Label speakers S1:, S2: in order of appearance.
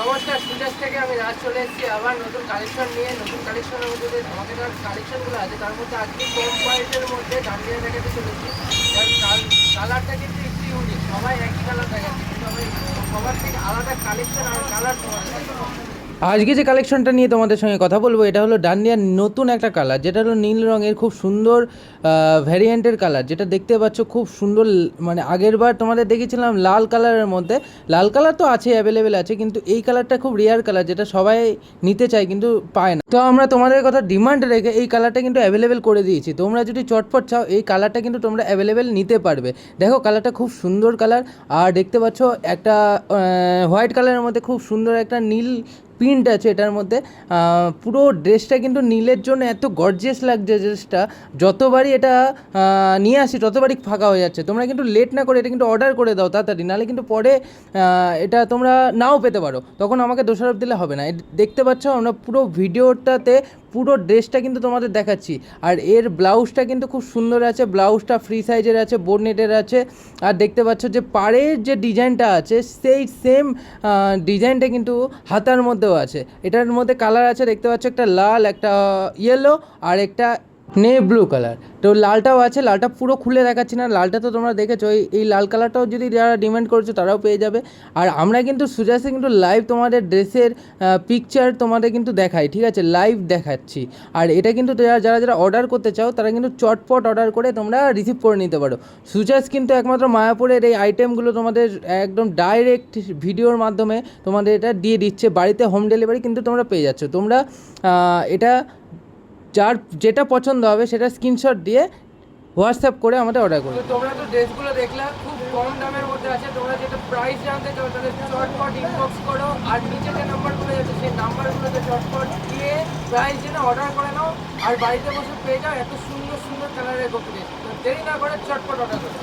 S1: নমস্কার সুজাস থেকে আমি রাজ চলে এসেছি আবার নতুন কালেকশন নিয়ে নতুন কালেকশনের মধ্যে যে আমাদের কালেকশনগুলো আছে, তার মধ্যে আজকে কম পয়েন্টের মধ্যে ডান্ডিয়া দেখাতে চলেছি যার কালারটা কিন্তু একটু ইউনিক সবাই একই কালার দেখাচ্ছে, কিন্তু সবার থেকে আলাদা কালেকশন আর কালার সবার।
S2: আজকে যে কালেকশনটা নিয়ে তোমাদের সঙ্গে কথা বলব, এটা হলো ডান্ডিয়ার নতুন একটা কালার যেটা হলো নীল রঙের খুব সুন্দর ভ্যারিয়েন্টের কালার যেটা দেখতে পাচ্ছ খুব সুন্দর মানে আগের বার তোমাদের দেখেছিলাম লাল কালারের মধ্যে। লাল কালার তো আছে অ্যাভেলেবেল আছে, কিন্তু এই কালারটা খুব রেয়ার কালার যেটা সবাই নিতে চায়, কিন্তু পায় না। তো আমরা তোমাদের কথা ডিমান্ড রেখে এই কালারটা কিন্তু অ্যাভেলেবেল করে দিয়েছি। তোমরা যদি চটপট চাও, এই কালারটা কিন্তু তোমরা অ্যাভেলেবেল নিতে পারবে। দেখো কালারটা খুব সুন্দর কালার আর দেখতে পাচ্ছ একটা হোয়াইট কালারের মধ্যে খুব সুন্দর একটা নীল প্রিন্ট আছে এটার মধ্যে পুরো ড্রেসটা কিন্তু নীলের জন্য এত গর্জিয়াস লাগছে ড্রেসটা যতবারই এটা নিয়ে আসি, ততবারই ফাঁকা হয়ে যাচ্ছে। তোমরা কিন্তু লেট না করে এটা কিন্তু অর্ডার করে দাও তাড়াতাড়ি, নাহলে কিন্তু পরে এটা তোমরা নাও পেতে পারো। তখন আমাকে দোষারোপ দিলে হবে না। দেখতে পাচ্ছ আমরা পুরো ভিডিওটাতে পুরো ড্রেসটা কিন্তু তোমাদের দেখাচ্ছি। আর এর ব্লাউজটা কিন্তু খুব সুন্দর আছে, ব্লাউজটা ফ্রি সাইজের আছে বোর্ডনেটের আছে। আর দেখতে পাচ্ছ যে পাড়ের যে ডিজাইনটা আছে, সেই সেম ডিজাইনটা কিন্তু হাতার মধ্যেও আছে। এটার মধ্যে কালার আছে, দেখতে পাচ্ছ একটা লাল, একটা ইয়েলো আর একটা নে ব্লু কালার। তো লালটাও আছে, লালটা পুরো খুলে দেখাচ্ছি না। লালটা তো তোমরা দেখেছ, এই লাল কালারটাও যদি যারা ডিমান্ড করেছ তারাও পেয়ে যাবে। আর আমরা কিন্তু সুজাসে কিন্তু লাইভ তোমাদের ড্রেসের পিকচার তোমাদের কিন্তু দেখাই, ঠিক আছে? লাইভ দেখাচ্ছি। আর এটা কিন্তু যারা যারা যারা অর্ডার করতে চাও, তারা কিন্তু চটপট অর্ডার করে তোমরা রিসিভ করে নিতে পারো। সুজাস কিন্তু একমাত্র মায়াপুরের এই আইটেমগুলো তোমাদের একদম ডাইরেক্ট ভিডিওর মাধ্যমে তোমাদের এটা দিয়ে দিচ্ছে। বাড়িতে হোম ডেলিভারি কিন্তু তোমরা পেয়ে যাচ্ছ। তোমরা এটা যার যেটা পছন্দ হবে সেটা স্ক্রিনশট দিয়ে হোয়াটসঅ্যাপ করে আমাদের অর্ডার করবে।
S1: তোমরা তো ড্রেসগুলো দেখলা, খুব কম দামের মধ্যে আছে। তোমরা যেটা প্রাইস জানতে চাও, তাহলে চটপট ইনবক্স করো। আর নিচে যে নাম্বারগুলো আছে, সেই নাম্বারগুলোতে চটপট দিয়ে প্রাইস জেনে অর্ডার করে নাও। আর বাড়িতে বসে পেয়ে যাও, এত সুন্দর সুন্দর কালারের তো দেরি না করে চটপট অর্ডার করো।